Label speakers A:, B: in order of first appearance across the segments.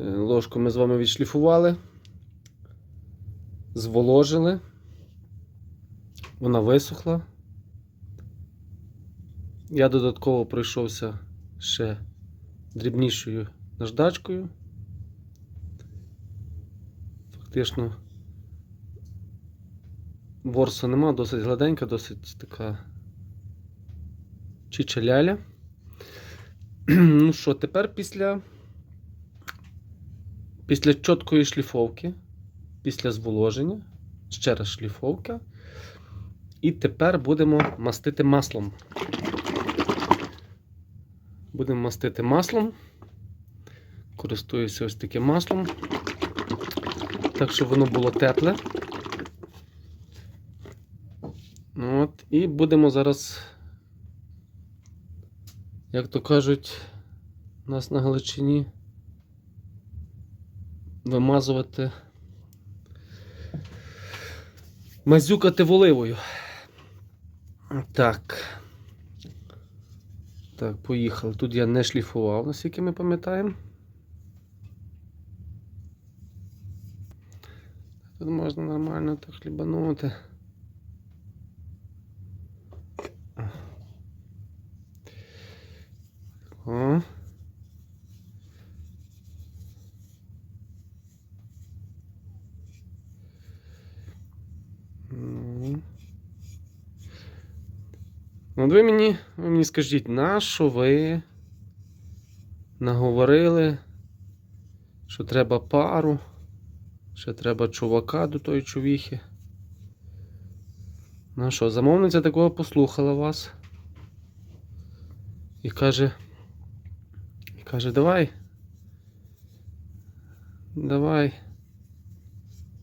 A: Е, Ложку ми з вами відшліфували, зволожили. Вона висохла. Я додатково пройшовся ще дрібнішою наждачкою. Фактично ворсу нема, досить гладенька, досить така чичаляля. Ну що, тепер після, після чіткої шліфовки, після зволоження, ще раз шліфовка. І тепер будемо мастити маслом. Будемо мастити маслом. Користуюся ось таким маслом. Так, щоб воно було тепле. От, і будемо зараз, як то кажуть, у нас на Галичині вимазувати, мазюкати воливою. Так. Так, поїхали. Тут я не шліфував, наскільки ми пам'ятаємо. Тут можна нормально так хлібанути. О. От ви мені, ви мені скажіть, на що ви наговорили, що треба пару, що треба чувака до тої чувіхи. Ну що, замовниця такого послухала вас. І каже, і каже, давай. Давай.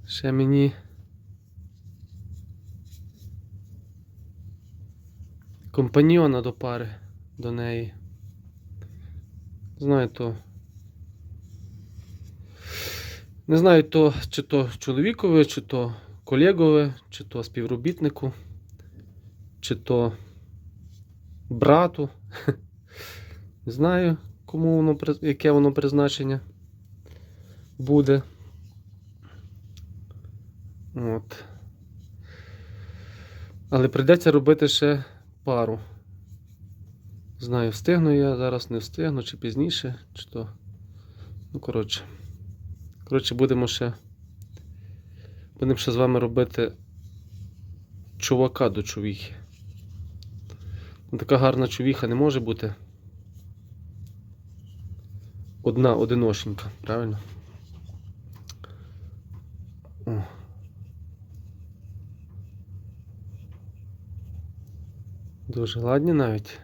A: Ще мені. Компаньйона до пари до неї. Знаю то. Не знаю то, чи то чоловікове, чи то колегове, чи то співробітнику, чи то брату. Не знаю, кому воно яке воно призначення буде. От. Але прийдеться робити ще пару. Знаю, встигну я, зараз не встигну, чи пізніше, чи то. Ну, коротше. Коротше, будемо ще. Будемо ще з вами робити чувака до чувіхи. Ну, Така гарна чувіха не може бути. Одна одиноченька, правильно? О. Дуже ладні навіть.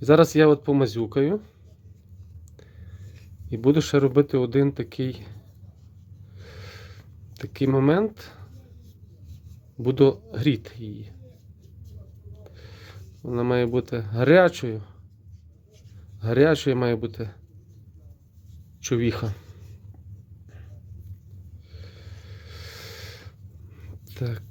A: І зараз я от помазюкаю. І буду ще робити один такий такий момент. Буду гріти її. Вона має бути гарячою. Гарячою має бути човіха. Так.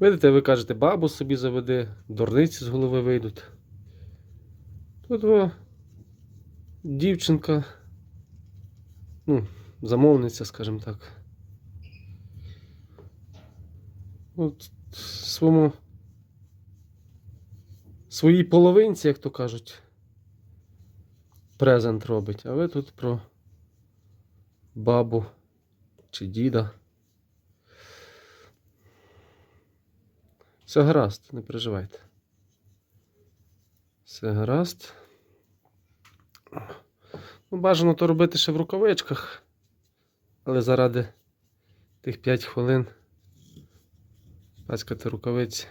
A: Видите, ви кажете, бабу собі заведи, дурниці з голови вийдуть. Тут о, дівчинка, ну, замовниця, скажімо так. От своєму своїй половинці, як то кажуть, презент робить. А ви тут про бабу чи діда. Все гаразд, не переживайте. Все гаразд. Ну, бажано то робити ще в рукавичках, але заради тих 5 хвилин пацькати рукавиці.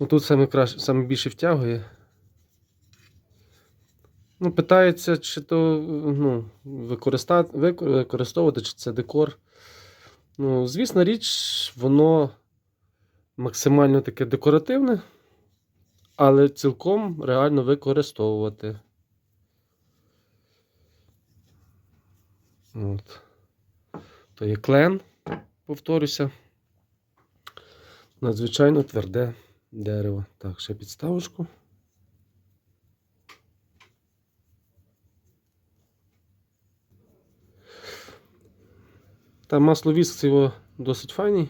A: Ну тут саме краще, саме більше втягує. Ну, питається, чи то ну, використовувати, чи це декор. Ну, звісна річ, воно максимально таке декоративне, але цілком реально використовувати. От. То є клен, повторюся. Надзвичайно тверде дерево. Так, ще підставочку. Та масловіск його досить файний.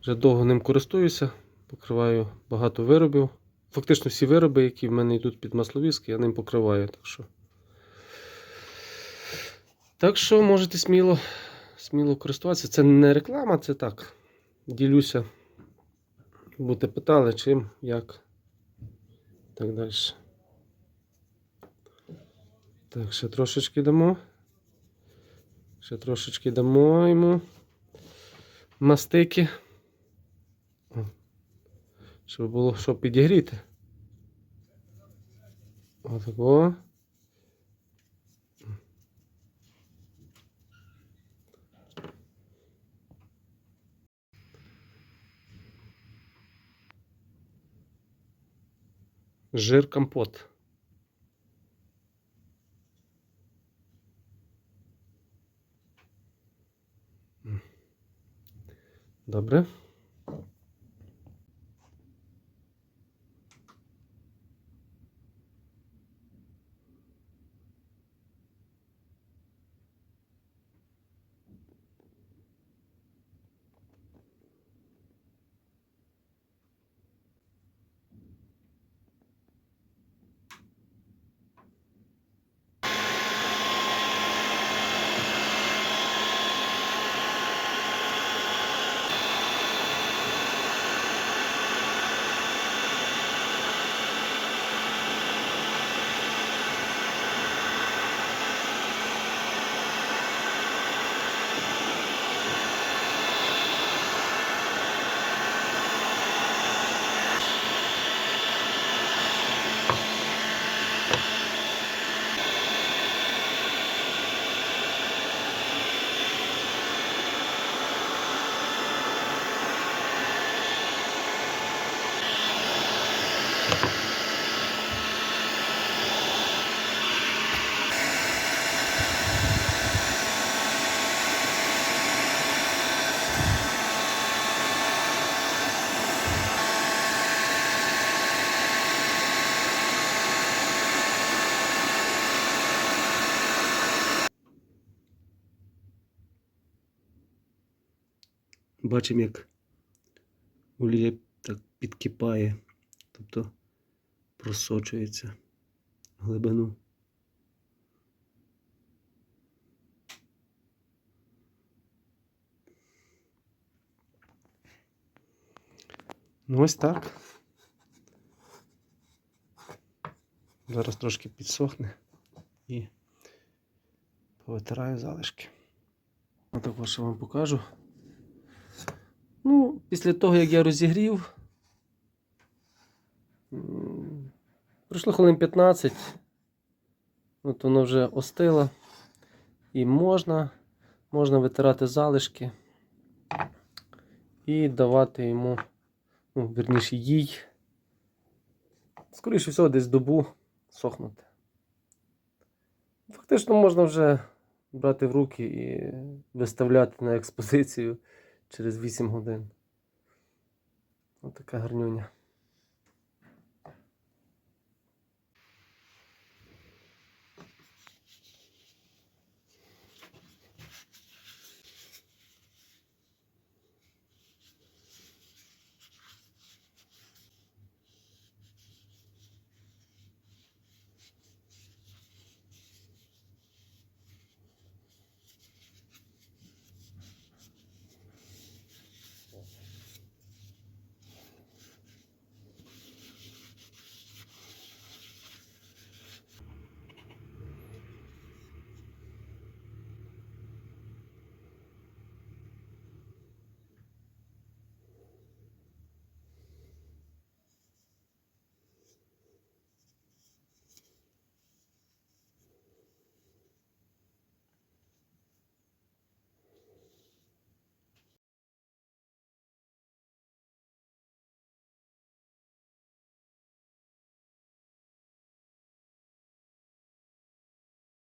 A: Вже довго ним користуюся, покриваю багато виробів. Фактично всі вироби, які в мене йдуть під масловіск, я ним покриваю. Так що, так що можете сміло, сміло користуватися. Це не реклама, це так. Ділюся. Будете питали, чим, як. Так далі. Так, ще трошечки дамо. Ще трошечки дамо йому мастики. Щоб було що підігріти. Отако. Жир компот. Добре. Бачимо, як олія так підкипає, тобто просочується в глибину. Ну ось так. Зараз трошки підсохне і повитираю залишки. Отакож я вам покажу. Після того, як я розігрів, пройшло хвилин 15, от воно вже остило. І можна, можна витирати залишки і давати йому, ну, верніше, їй. Скоріше всього, десь добу сохнути. Фактично можна вже брати в руки і виставляти на експозицію через 8 годин. Ось така гарнюня.